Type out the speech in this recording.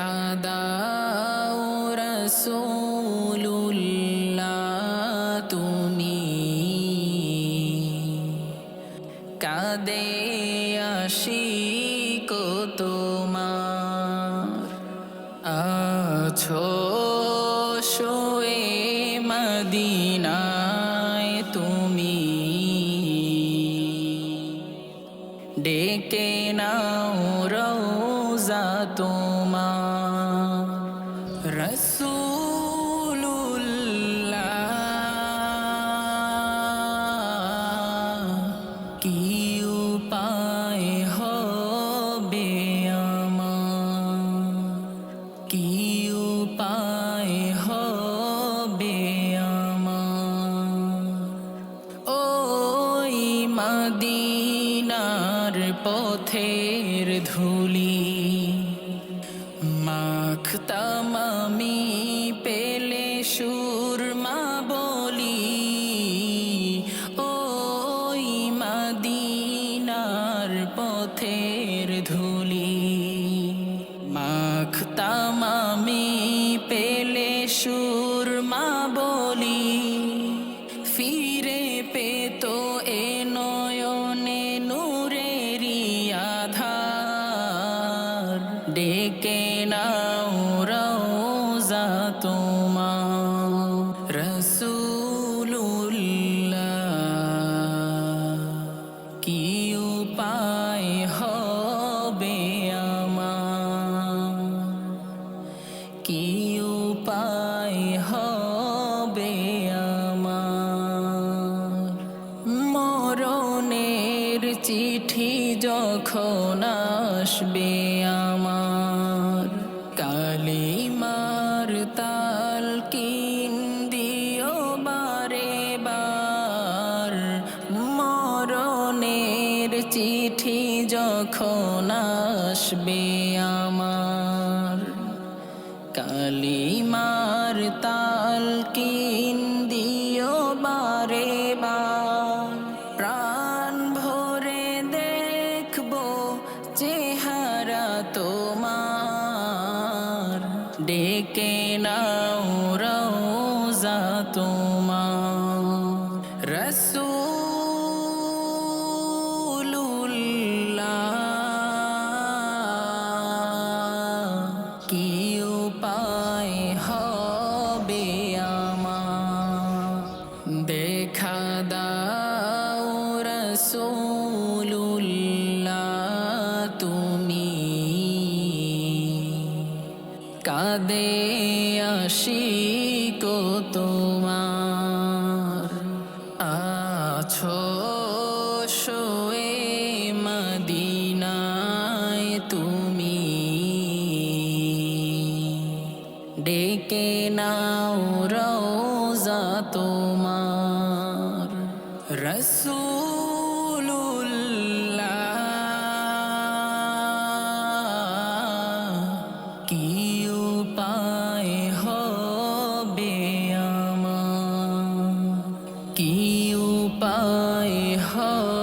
দেখা দাও রসুল্লাহ তুমি কাদে আসি কো তোমার, আছো শোয়ে মদিনায় তুমি। ডেকে নাও রোজা তোমার রসুল্লাহ কি উপায় হবে আমার? কি উপায় হবে ওই মদিনার পথের ধুলি পথের ধুলি মাখতাম আমি পেলে সুরমা বলি। ফিরে পেত এ নয়নে নূরেরি আধার। ডেকে নাও চিঠি যখন আসবে আমার। কালিমার তাল কিন দিও বারে বার। মরণের চিঠি যখন আসবে আমার। কালিমার তাল কিন ডেকে নাও রোজা তোমার। রসুল্লাহ কি উপায় হবে আমার? দেখা দাও রসুল্লাহ কাদে আসি কো তোমার। আছো শোয়ে মদিনায় তুমি। ডেকে নাও রোজা তোমার। রসুল্লাহ উপায় হয়।